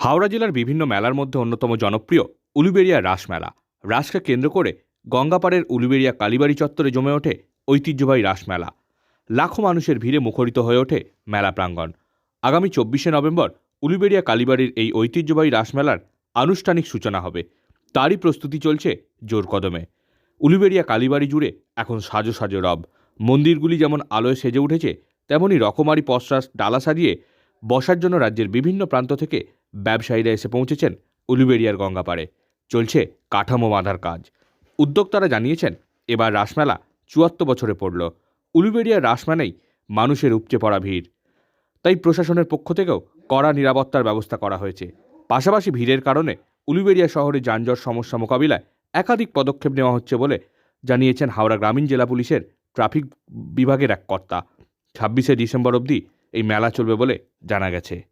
হাওড়া জেলার বিভিন্ন মেলার মধ্যে অন্যতম জনপ্রিয় উলুবেড়িয়া রাসমেলা রাসকে কেন্দ্র করে গঙ্গাপাড়ের উলুবেড়িয়া কালীবাড়ি চত্বরে জমে ওঠে ঐতিহ্যবাহী রাসমেলা লাখো মানুষের ভিড়ে মুখরিত হয়ে ওঠে মেলা প্রাঙ্গণ। আগামী চব্বিশে নভেম্বর উলুবেড়িয়া কালীবাড়ির এই ঐতিহ্যবাহী রাসমেলার আনুষ্ঠানিক সূচনা হবে। তারই প্রস্তুতি চলছে জোর কদমে। উলুবেড়িয়া কালীবাড়ি জুড়ে এখন সাজো সাজো রব। মন্দিরগুলি যেমন আলোয় সেজে উঠেছে, তেমনি রকমারি পশ্বাস ডালা সাজিয়ে বসার জন্য রাজ্যের বিভিন্ন প্রান্ত থেকে ব্যবসায়ীরা এসে পৌঁছেছেন উলুবেড়িয়ার গঙ্গাপাড়ে। চলছে কাঠামো বাঁধার কাজ। উদ্যোক্তারা জানিয়েছেন, এবার রাসমেলা চুয়াত্তর বছরে পড়ল। উলুবেড়িয়ার রাসমেলাই মানুষের উপচে পড়া ভিড়। তাই প্রশাসনের পক্ষ থেকেও কড়া নিরাপত্তার ব্যবস্থা করা হয়েছে। পাশাপাশি ভিড়ের কারণে উলুবেড়িয়া শহরে যানজট সমস্যা মোকাবিলায় একাধিক পদক্ষেপ নেওয়া হচ্ছে বলে জানিয়েছেন হাওড়া গ্রামীণ জেলা পুলিশের ট্রাফিক বিভাগের এক কর্তা। ছাব্বিশে ডিসেম্বর অবধি এই মেলা চলবে বলে জানা গেছে।